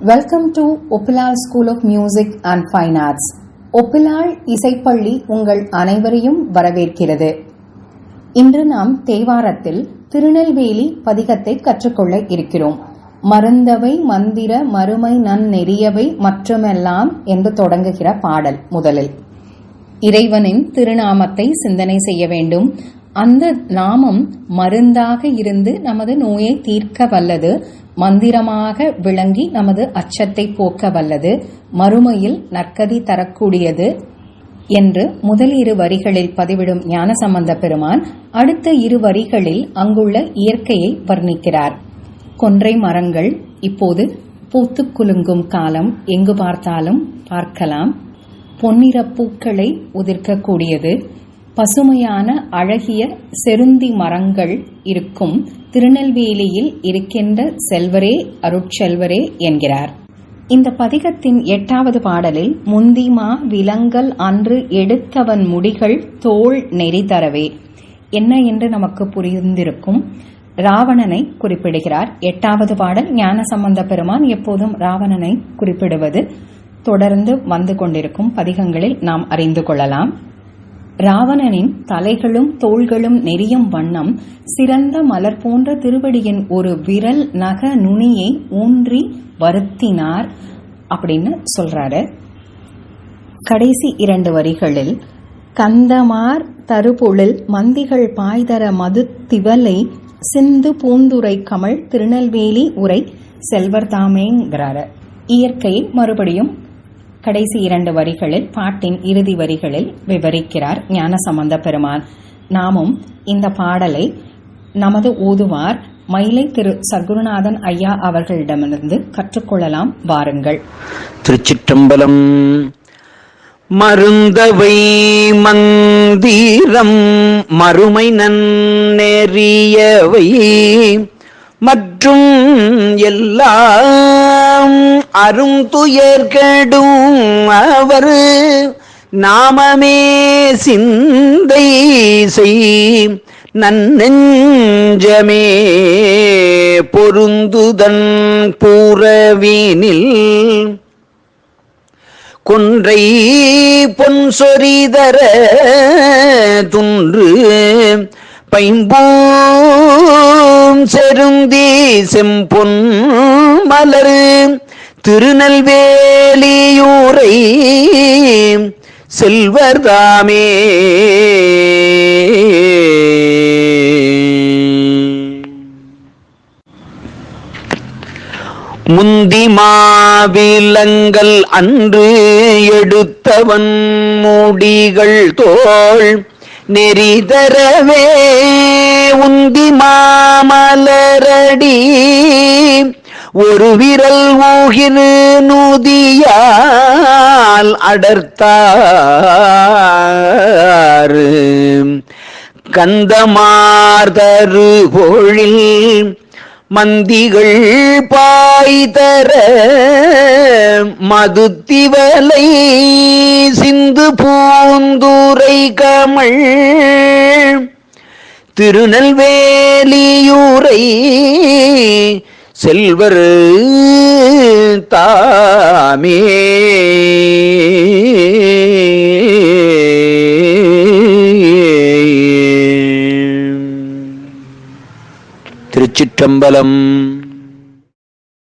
Welcome to Oppilal school of music and fine arts Oppilal இசைப்பள்ளி உங்கள் அனைவரையும் வரவேற்கிறது. இன்று நாம் தேவாரத்தில் திருநெல்வேலி பதிகத்தை கற்றுக்கொள்ள இருக்கிறோம். மருந்தவை மந்திர மறுமை நன் நெறியவை மற்றுமெல்லாம் என்று தொடங்குகிற பாடல் முதலில். இறைவனின் திருநாமத்தை சிந்தனை செய்ய வேண்டும். அந்த நாமம் மருந்தாக இருந்து நமது நோயை தீர்க்க வல்லது மந்திரமாக விளங்கி நமது அச்சத்தை போக்க வல்லது மறுமையில் நற்கதி தரக்கூடியது என்று முதல் இரு வரிகளில் பதிவிடும் ஞானசம்பந்த பெருமான் அடுத்த இரு வரிகளில் அங்குள்ள இயற்கையை வர்ணிக்கிறார். கொன்றை மரங்கள் இப்போது பூத்து குலுங்கும் காலம் எங்கு பார்த்தாலும் பார்க்கலாம். பொன்னிற பூக்களை உதிர்க்கக்கூடியது பசுமையான அழகிய செருந்தி மரங்கள் இருக்கும் திருநெல்வேலியில் இருக்கின்ற செல்வரே அருட்செல்வரே என்கிறார். இந்த பதிகத்தின் எட்டாவது பாடலில் முந்திமா விலங்கல் அன்று எடுத்தவன் முடிகள் தோல் நெறி தரவே. என்ன என்று நமக்கு புரிந்திருக்கும் ராவணனை குறிப்பிடுகிறார். எட்டாவது பாடல் ஞான சம்பந்த பெருமான் எப்போதும் ராவணனை குறிப்பிடுவது. தொடர்ந்து வந்து கொண்டிருக்கும் பதிகங்களில் நாம் அறிந்து கொள்ளலாம். ராவணனின் தலைகளும் தோள்களும் நெறியும் வண்ணம் சிறந்த மலர் போன்ற திருவடியின் ஒரு விரல் நக நுனியை ஊன்றி வருத்தினார் அப்படின்னு சொல்றாரு. கடைசி இரண்டு வரிகளில் கந்தமார் தருபொழில் மந்திகள் பாய்தர மது திவலை சிந்து பூந்துரை கமல் திருநெல்வேலி உரை செல்வர் தாமேங்கிறாரு. இயற்கையை மறுபடியும் கடைசி இரண்டு வரிகளில் பாட்டின் இறுதி வரிகளில் விவரிக்கிறார் ஞானசம்பந்த பெருமான். நாமும் இந்த பாடலை நமது ஊதுவார் மயிலை திரு சகுருநாதன் ஐயா அவர்களிடமிருந்து கற்றுக்கொள்ளலாம். வாருங்கள். திருச்சிற்றம்பலம் மருந்தவை மந்தீரம் மறுமை நன்னெறியவை மற்றும் எல்லா எல்லாம் அருந்துயர்கடும் அவர். நாமமே சிந்தை செய். நன்னெஞ்சமே பொருந்துதன் பூரவீனில். கொன்றை பொன் சொரிதர துன்று. பைம்பூம் செருந்தி செம்பொன். மலர். திருநெல்வேலியூரை செல்வர் தாமே. முந்தி மாவிலங்கள் அன்று எடுத்தவன் முடிகள் தோள் நெறிதரவே உந்தி மாமலரடி ஒரு விரல் ஊகினு நூதியால் அடர்த்தாறு. கந்தமார்தரு பொழில் மந்திகள் பாய்தர. மதுத்திவலை சிந்து பூந்துரை கமல். திருநெல்வேலியூரை செல்வர் தாமே. திருச்சிற்றம்பலம்